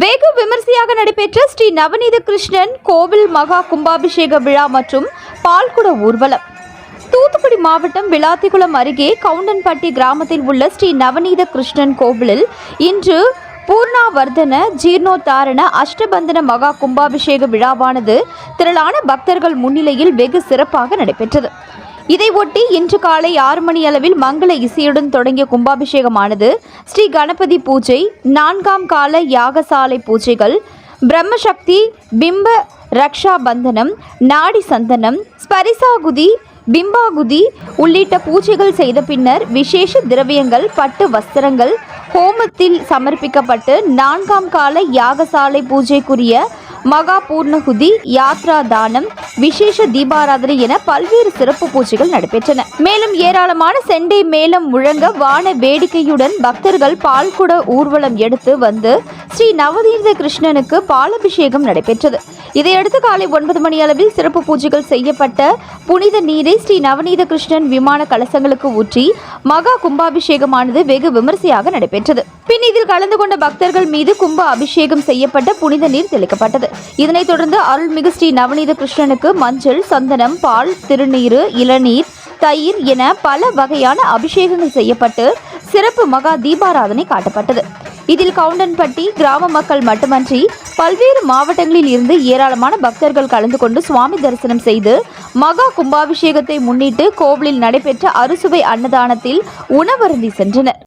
வெகு விமர்சையாக நடைபெற்ற ஸ்ரீ நவநீத கிருஷ்ணன் கோவில் மகா கும்பாபிஷேக விழா மற்றும் பால்குட ஊர்வலம். தூத்துக்குடி மாவட்டம் விளாத்திக்குளம் அருகே கவுண்டன்பட்டி கிராமத்தில் உள்ள ஸ்ரீ நவநீத கிருஷ்ணன் கோவிலில் இன்று பூர்ணாவர்தன ஜீர்ணோத்தாரண அஷ்டபந்தன மகா கும்பாபிஷேக விழாவானது திரளான பக்தர்கள் முன்னிலையில் வெகு சிறப்பாக நடைபெற்றது. இதையொட்டி இன்று காலை ஆறு மணி அளவில் மங்கள இசையுடன் தொடங்கிய கும்பாபிஷேகமானது ஸ்ரீ கணபதி பூஜை நான்காம் கால யாகசாலை பூஜைகள் பிரம்மசக்தி பிம்ப ரக்ஷா பந்தனம் நாடி சந்தனம் ஸ்பரிசாகுதி பிம்பாகுதி உள்ளிட்ட பூஜைகள் செய்த பின்னர் விசேஷ திரவியங்கள் பட்டு வஸ்திரங்கள் ஹோமத்தில் சமர்ப்பிக்கப்பட்டு நான்காம் கால யாகசாலை பூஜைக்குரிய மகா பூர்ணகுதி யாத்ரா தானம் விசேஷ தீபாராதனை என பல்வேறு சிறப்பு பூஜைகள் நடைபெற்றன. மேலும் ஏராளமான செண்டை மேளம் முழங்க வான வேடிக்கையுடன் பக்தர்கள் பால்குட ஊர்வலம் எடுத்து வந்து ஸ்ரீ நவதீர்த்த கிருஷ்ணனுக்கு பாலபிஷேகம் நடைபெற்றது. இதையடுத்து காலை ஒன்பது மணி அளவில் சிறப்பு பூஜைகள் செய்யப்பட்ட புனித நீரை ஸ்ரீ நவநீத கிருஷ்ணன் விமான கலசங்களுக்கு ஊற்றி மகா கும்பாபிஷேகமானது வெகு விமரிசையாக நடைபெற்றது. பின் இதில் கலந்து கொண்ட பக்தர்கள் மீது கும்ப அபிஷேகம் செய்யப்பட்ட புனித நீர் தெளிக்கப்பட்டது. இதனைத் தொடர்ந்து அருள்மிகு ஸ்ரீ நவநீத கிருஷ்ணனுக்கு மஞ்சள் சந்தனம் பால் திருநீரு இளநீர் தயிர் என பல வகையான அபிஷேகங்கள் செய்யப்பட்டு சிறப்பு மகா தீபாராதனை காட்டப்பட்டது. இதில் கவுண்டன்பட்டி கிராம மக்கள் மட்டுமன்றி பல்வேறு மாவட்டங்களில் இருந்து ஏராளமான பக்தர்கள் கலந்து கொண்டு சுவாமி தரிசனம் செய்து மகா கும்பாபிஷேகத்தை முன்னிட்டு கோவிலில் நடைபெற்ற அறுசுவை அன்னதானத்தில் உணவருந்தி சென்றனர்.